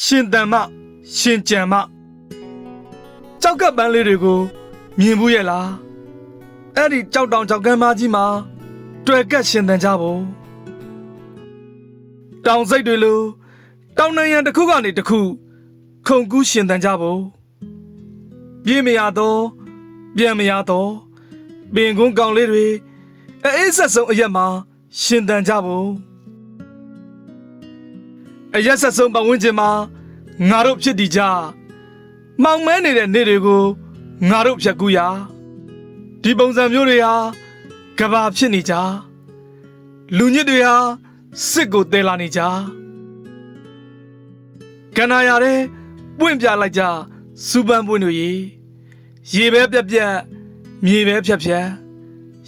ရှင်တန်မရှင်ကြံမကြောက်ကပ်ပန်းလေးတွေကို မြင်ဘူးရဲ့လားအဲ့ဒီကြောက်တောင်ကြောက်ကမ်းမကြီးမှာတွေ့ကက်ရှင်တန်ကြဖို့တောင်စိတ်တွေလိုတောင်နိုင်ငံတစ်ခုကနေတစ်ခု ခုန်ကူးရှင်တန်ကြဖို့ပြေးမရတော့ပြန်မရတော့ပင်ကုန်းကောင်လေးတွေအေးဆက်ဆုံးအရက်မှာရှင်တန်ကြဖို့ အရက်ဆက်ဆုံးပတ်ဝန်းကျင်မှာငါတို့ဖြစ်တည်ကြမောင်မဲနေတဲ့နေ့တွေကိုငါတို့ဖြတ်ကူးရဒီပုံစံမျိုးတွေဟာကဘာဖြစ်နေကြလူညစ်တွေဟာစစ်ကိုတဲလာနေကြကန္နာရတဲ့ပွင့်ပြလိုက်ကြစူပန်းပွင့်တို့ရေရေပဲပြက်ပြက်မြေပဲဖြက်ဖြက်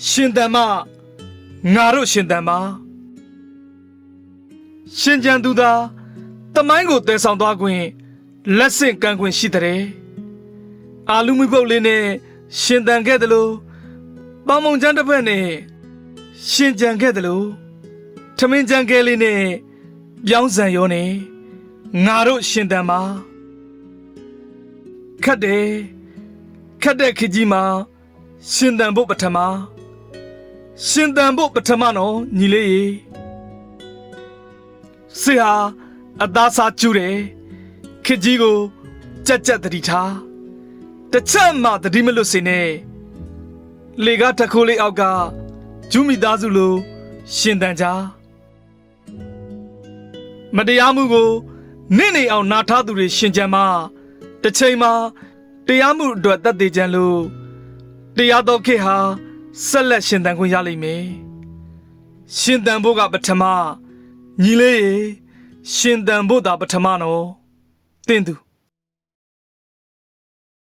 ရှင်တန်မငါတို့ရှင်တန်မ ရှင်ကြံသူသာတမိုင်းကိုတည်ဆောင်သွားခွင့်လက်ဆင့်ကမ်းခွင့်ရှိတဲ့အာလူမီပုတ်လေးနဲ့ရှင်တန်ခဲ့တယ်လို့ပေါင်မုံချမ်းတစ်ဖက်နဲ့ရှင်ကြံခဲ့တယ်လို့ထမင်းကြံကဲလေးနဲ့ပြောင်းစံရောနဲ့ငါတို့ရှင်တန်မှာခတ်တယ်ခတ်တဲ့ခကြီးမှာရှင်တန်ဖို့ပထမရှင်တန်ဖို့ပထမနော်ညီလေးရေ ဆေဟာအသားစားကျူးတယ်ခစ်ကြီးကိုကြက်ကြက်တတိထားတစ်ချက်မှတတိမလွတ်စေနဲ့လေကားတစ်ခိုးလေးအောက်ကဂျူးမိသားစုလိုရှင်တန်ကြမတရားမှုကိုနင့်နေအောင်နာထားသူတွေရှင်ကြံမှာတစ်ချိန်မှာတရားမှုအတွက်တတ်သေးကြံလို့တရားတော်ခေတ်ဟာဆက်လက်ရှင်တန်ခွင့်ရလိမ့်မယ်ရှင်တန်ဖို့ကပထမ ညီလေးရေရှင်တန်ဖို့သာပထမနော်တင်းသူ